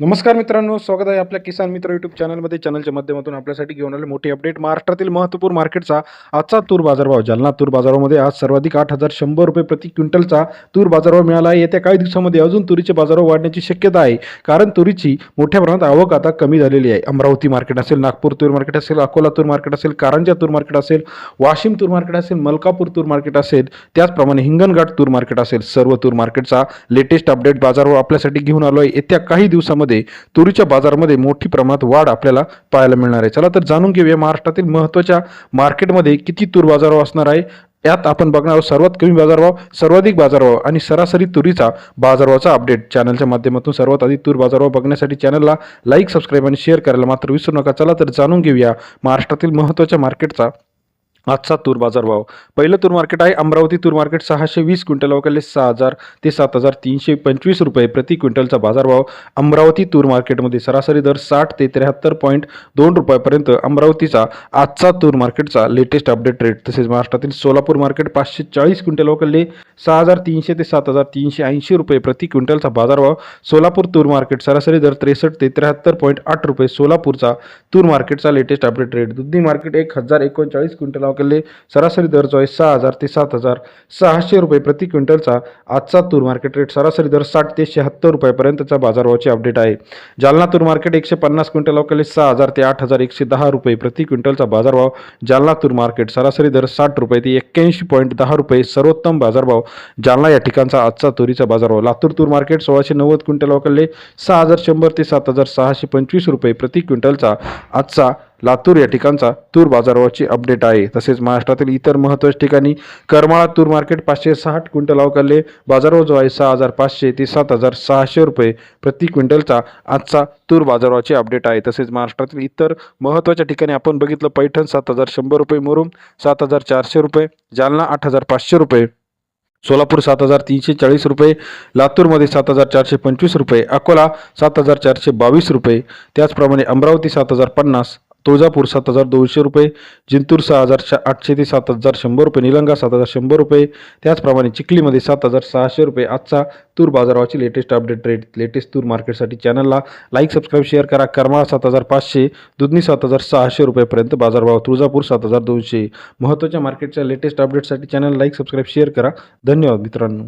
नमस्कार मित्रांनो स्वागत आहे आपल्या किसान मित्र युट्यूब चॅनलमध्ये. चॅनलच्या माध्यमातून आपल्यासाठी घेऊन आले मोठी अपडेट. महाराष्ट्रातील महत्त्वपूर्ण मार्केटचा आजचा तूर बाजारभाव जालना तूर बाजारामध्ये आज सर्वाधिक आठ हजार शंभर रुपये प्रति क्विंटलचा तूर बाजारभाव मिळाला आहे. येत्या काही दिवसामध्ये अजून तुरीचे बाजारभाव वाढण्याची शक्यता आहे. कारण तुरीची मोठ्या प्रमाणात आवक आता कमी झालेली आहे. अमरावती मार्केट असेल नागपूर तूर मार्केट असेल अकोला तूर मार्केट असेल कारंजा तूर मार्केट असेल वाशिम तूर मार्केट असेल मलकापूर तूर मार्केट असेल त्याचप्रमाणे हिंगणघाट तूर मार्केट असेल. सर्व तूर मार्केटचा लेटेस्ट अपडेट बाजारभाव आपल्यासाठी घेऊन आलो आहे येत्या काही दिवसामध्ये तुरीच्या बाजारामध्ये मोठी प्रमाणात वाढ आपल्याला पाहायला मिळणार आहे. चला तर जाणून घेऊया महाराष्ट्रातील महत्त्वाच्या मार्केटमध्ये किती तूर बाजारभाव असणार आहे. यात आपण बघणार आहोत सर्वात कमी बाजारभाव सर्वाधिक बाजारभाव आणि सरासरी तुरीचा बाजारभावाचा अपडेट चॅनलच्या माध्यमातून सर्वात आधी तूर बाजारभाव बघण्यासाठी चॅनलला लाईक सबस्क्राईब आणि शेअर करायला मात्र विसरू नका. चला तर जाणून घेऊया महाराष्ट्रातील महत्त्वाच्या मार्केटचा आजचा तूर बाजारभाव पहिलं तूर मार्केट आहे अमरावती तूर मार्केट सहाशे वीस क्विंटल अवकाले सहा हजार ते सात हजार तीनशे पंचवीस रुपये प्रति क्विंटलचा बाजारभाव अमरावती तूर मार्केटमध्ये सरासरी दर साठ ते त्र्याहत्तर पॉईंट दोन रुपयापर्यंत अमरावतीचा आजचा तूर मार्केटचा लेटेस्ट अपडेट रेट. तसेच महाराष्ट्रातील सोलापूर मार्केट पाचशे चाळीस क्विंटल अवकाले सहा हजार तीनशे ते सात हजार तीनशे ऐंशी रुपये प्रति क्विंटलचा बाजारभाव सोलापूर तूर मार्केट सरासरी दर त्रेसष्ट ते त्र्याहत्तर पॉईंट आठ रुपये सोलापूरचा तूर मार्केटचा लेटेस्ट अपडेट रेट. दुधी मार्केट एक हजार एकोणचाळीस क्विंटल अवकाले सरासरी दर जो आहे सहा हजार ते सात हजार सहाशे रुपये प्रति क्विंटलचा आजचा तूर मार्केट रेट सरासरी दर साठ ते शहात्तर रुपयापर्यंतचा बाजारभावाची अपडेट आहे. जालना तूर मार्केट एकशे पन्नास क्विंटल अवकाले सहा हजार ते आठ हजार एकशे दहा रुपये प्रति क्विंटलचा बाजारभाव. जालना तूर मार्केट सरासरी दर साठ रुपये ते एक्क्याऐंशी पॉईंट दहा रुपये सर्वोत्तम बाजारभाव. जालना या ठिकाणचा आजचा तुरीचा बाजारभाव. लातूर तूर मार्केट सोळाशे नव्वद क्विंटल अवकाले सहा हजार शंभर ते सात हजार सहाशे पंचवीस रुपये प्रति क्विंटलचा आजचा लातूर या ठिकाणचा तूर बाजारभावाची अपडेट आहे. तसेच महाराष्ट्रातील इतर महत्त्वाच्या ठिकाणी करमाळा तूर मार्केट पाचशे साठ क्विंटल अवकाले बाजारभाव जो आहे सहा हजार पाचशे ते सात हजार सहाशे रुपये प्रति क्विंटलचा आजचा तूर बाजारभावाची अपडेट आहे. तसेच महाराष्ट्रातील इतर महत्त्वाच्या ठिकाणी आपण बघितलं पैठण सात हजार शंभर रुपये मुरुम सात हजार चारशे रुपये जालना आठ हजार पाचशे रुपये सोलापूर सात हजार तीनशे चाळीस रुपये लातूरमध्ये सात हजार चारशे पंचवीस रुपये अकोला सात हजार चारशे बावीस रुपये त्याचप्रमाणे अमरावती सात हजार पन्नास तुळजापूर सात हजार दोनशे रुपये जिंतूर सहा हजार शा आठशे ते सात हजार शंभर रुपये निलंगा सात हजार शंभर रुपये. त्याचप्रमाणे चिखलीमध्ये सात हजार सहाशे रुपये. आजचा तूर बाजारावाची लेटेस्ट अपडेट रेट लेटेस्ट तूर मार्केटसाठी चॅनलला लाईक सबस्क्राईब शेअर करा. करमाळा सात हजार पाचशे दुधनी सात हजार सहाशे रुपयेपर्यंत बाजारभाव. तुळजापूर सात हजार दोनशे. महत्त्वाच्या मार्केटच्या लेटेस्ट अपडेटसाठी चॅनल लाईक सबस्क्राईब शेअर करा. धन्यवाद मित्रांनो.